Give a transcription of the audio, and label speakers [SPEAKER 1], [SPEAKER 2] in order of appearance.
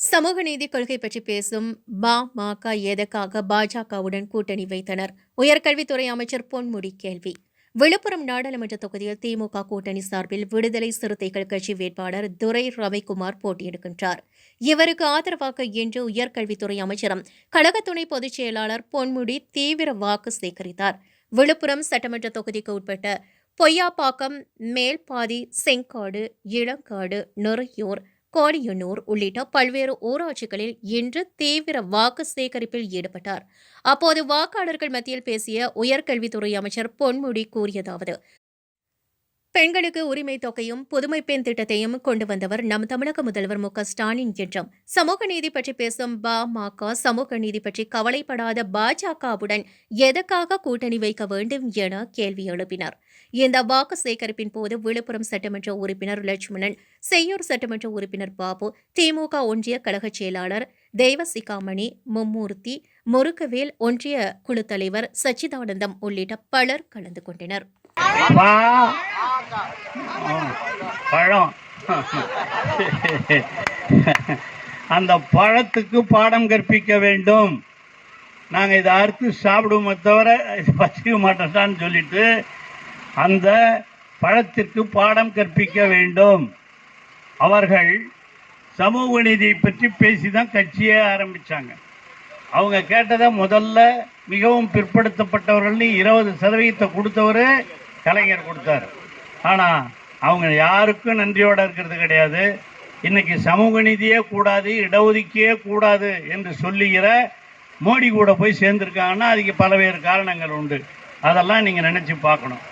[SPEAKER 1] சமூக நீதி கொள்கை பற்றி பேசும் பாமக எதற்காக பாஜகவுடன் கூட்டணி வைத்தனர். உயர்கல்வித்துறை அமைச்சர் பொன்முடி கேள்வி. விழுப்புரம் நாடாளுமன்ற தொகுதியில் திமுக கூட்டணி சார்பில் விடுதலை சிறுத்தைகள் கட்சி வேட்பாளர் துரை ரவிக்குமார் போட்டியிடுகின்றார். இவருக்கு ஆதரவாக இன்று உயர்கல்வித்துறை அமைச்சரும் கழக துணை பொதுச் செயலாளர் பொன்முடி தீவிர வாக்கு சேகரித்தார். விழுப்புரம் சட்டமன்ற தொகுதிக்கு உட்பட்ட பொய்யாப்பாக்கம் மேல்பாதி செங்காடு இளங்காடு நுரையூர் கோடியனூர் உள்ளிட்ட பல்வேறு ஊராட்சிகளில் இன்று தீவிர வாக்கு சேகரிப்பில் ஈடுபட்டார். அப்போது வாக்காளர்கள் மத்தியில் பேசிய உயர்கல்வித்துறை அமைச்சர் பொன்முடி கூறியதாவது பெண்களுக்கு உரிமை தொகையும் புதுமை பெண் திட்டத்தையும் கொண்டு வந்தவர் நம் தமிழக முதல்வர் மு. ஸ்டாலின் என்றும் சமூக நீதி பற்றி பேசும் பாமக சமூக நீதி பற்றி கவலைப்படாத பாஜகவுடன் எதற்காக கூட்டணி வைக்க வேண்டும் என கேள்வி எழுப்பினார். இந்த வாக்கு சேகரிப்பின் போது விழுப்புரம் சட்டமன்ற உறுப்பினர் லட்சுமணன் செய்யூர் சட்டமன்ற உறுப்பினர் பாபு திமுக ஒன்றிய கழக செயலாளர் தெய்வசிகாமணி மும்மூர்த்தி முருகவேல் ஒன்றிய குழு தலைவர் சச்சிதானந்தம் உள்ளிட்ட பலர் கலந்து கொண்டனர்.
[SPEAKER 2] பழம். அந்த பழத்துக்கு பாடம் கற்பிக்க வேண்டும். நாங்கள் இதை அறுத்து சாப்பிடுவோமே தவிர பசிக்க மாட்டோம்டான்னு சொல்லிட்டு அந்த பழத்திற்கு பாடம் கற்பிக்க வேண்டும். அவர்கள் சமூக நீதியை பற்றி பேசி தான் கட்சியே ஆரம்பிச்சாங்க. அவங்க கேட்டதை முதல்ல மிகவும் பிற்படுத்தப்பட்டவர்கள்னு இருபது சதவீதத்தை கொடுத்தவர் கலைஞர் கொடுத்தாரு. ஆனால் அவங்க யாருக்கும் நன்றியோட இருக்கிறது கிடையாது. இன்னைக்கு சமூக நீதியே கூடாது இடஒதுக்கியே கூடாது என்று சொல்லுகிற மோடி கூட போய் சேர்ந்துருக்காங்கன்னா அதுக்கு பல்வேறு காரணங்கள் உண்டு. அதெல்லாம் நீங்கள் நினச்சி பார்க்கணும்.